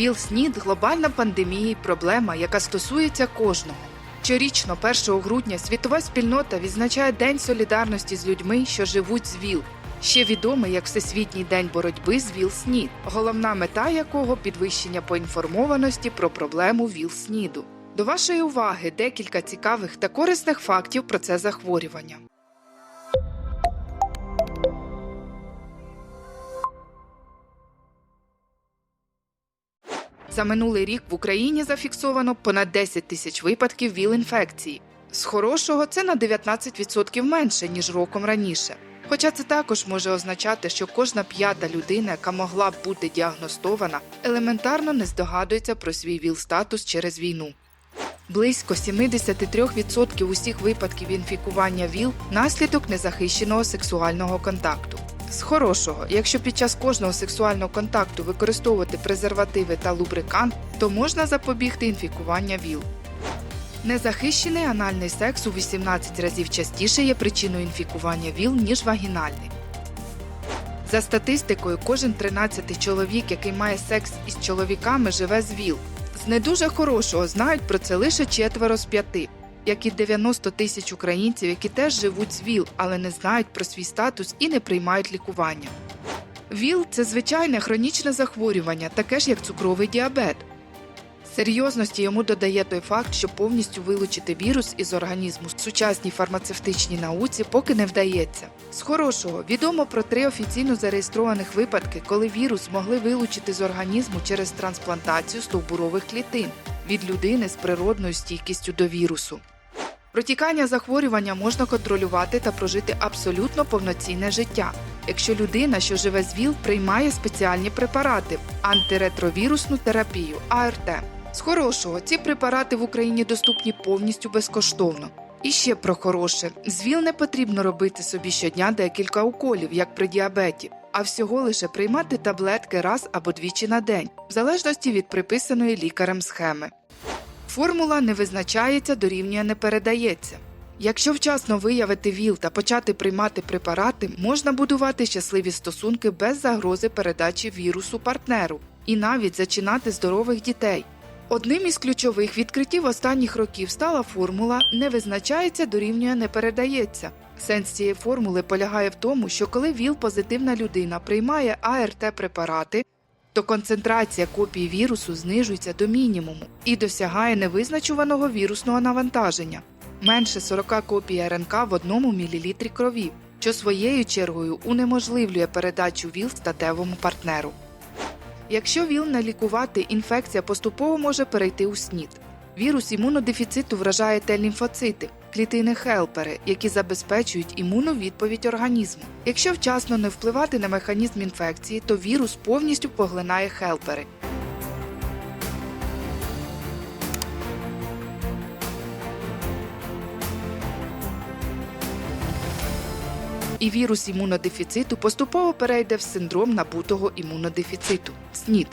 ВІЛ-СНІД – глобальна пандемія і проблема, яка стосується кожного. Щорічно, 1 грудня, світова спільнота відзначає День солідарності з людьми, що живуть з ВІЛ, ще відомий як Всесвітній день боротьби з ВІЛ-СНІД, головна мета якого підвищення поінформованості про проблему ВІЛ-СНІДу. До вашої уваги декілька цікавих та корисних фактів про це захворювання. За минулий рік в Україні зафіксовано понад 10 тисяч випадків ВІЛ-інфекції. З хорошого це на 19% менше, ніж роком раніше. Хоча це також може означати, що кожна п'ята людина, яка могла б бути діагностована, елементарно не здогадується про свій ВІЛ-статус через війну. Близько 73% усіх випадків інфікування ВІЛ – наслідок незахищеного сексуального контакту. З хорошого, якщо під час кожного сексуального контакту використовувати презервативи та лубрикант, то можна запобігти інфікування ВІЛ. Незахищений анальний секс у 18 разів частіше є причиною інфікування ВІЛ, ніж вагінальний. За статистикою, кожен 13 чоловік, який має секс із чоловіками, живе з ВІЛ. З не дуже хорошого знають про це лише четверо з п'яти, як і 90 тисяч українців, які теж живуть з ВІЛ, але не знають про свій статус і не приймають лікування. ВІЛ це звичайне хронічне захворювання, таке ж як цукровий діабет. Серйозності йому додає той факт, що повністю вилучити вірус із організму сучасній фармацевтичній науці поки не вдається. З хорошого відомо про три офіційно зареєстрованих випадки, коли вірус змогли вилучити з організму через трансплантацію стовбурових клітин від людини з природною стійкістю до вірусу. Протікання захворювання можна контролювати та прожити абсолютно повноцінне життя, якщо людина, що живе з ВІЛ, приймає спеціальні препарати антиретровірусну терапію АРТ. З хорошого ці препарати в Україні доступні повністю безкоштовно. І ще про хороше: з ВІЛ не потрібно робити собі щодня декілька уколів, як при діабеті, а всього лише приймати таблетки раз або двічі на день, в залежності від приписаної лікарем схеми. Формула не визначається, дорівнює не передається. Якщо вчасно виявити ВІЛ та почати приймати препарати, можна будувати щасливі стосунки без загрози передачі вірусу партнеру і навіть зачинати здорових дітей. Одним із ключових відкриттів останніх років стала формула не визначається, дорівнює не передається. Сенс цієї формули полягає в тому, що коли ВІЛ-позитивна людина приймає АРТ препарати, то концентрація копій вірусу знижується до мінімуму і досягає невизначуваного вірусного навантаження менше 40 копій РНК в одному мілілітрі крові, що своєю чергою унеможливлює передачу ВІЛ статевому партнеру. Якщо ВІЛ не лікувати, інфекція поступово може перейти у СНІД. Вірус імунодефіциту вражає Т-лімфоцити, клітини хелпери, які забезпечують імунну відповідь організму. Якщо вчасно не впливати на механізм інфекції, то вірус повністю поглинає хелпери. І вірус імунодефіциту поступово перейде в синдром набутого імунодефіциту СНІД.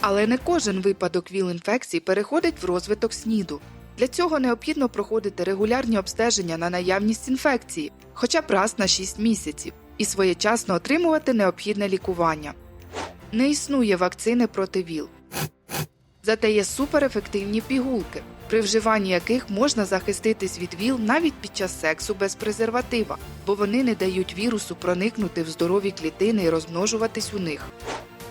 Але не кожен випадок ВІЛ-інфекції переходить в розвиток СНІДу. Для цього необхідно проходити регулярні обстеження на наявність інфекції, хоча б раз на 6 місяців, і своєчасно отримувати необхідне лікування. Не існує вакцини проти ВІЛ. Зате є суперефективні пігулки, при вживанні яких можна захиститись від ВІЛ навіть під час сексу без презерватива, бо вони не дають вірусу проникнути в здорові клітини і розмножуватись у них.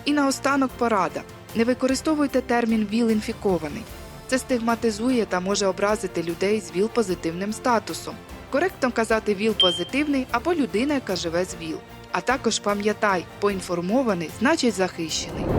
І наостанок порада: не використовуйте термін ВІЛ-інфікований. Це стигматизує та може образити людей з ВІЛ-позитивним статусом. Коректно казати ВІЛ-позитивний або людина, яка живе з ВІЛ. А також пам'ятай, поінформований значить захищений.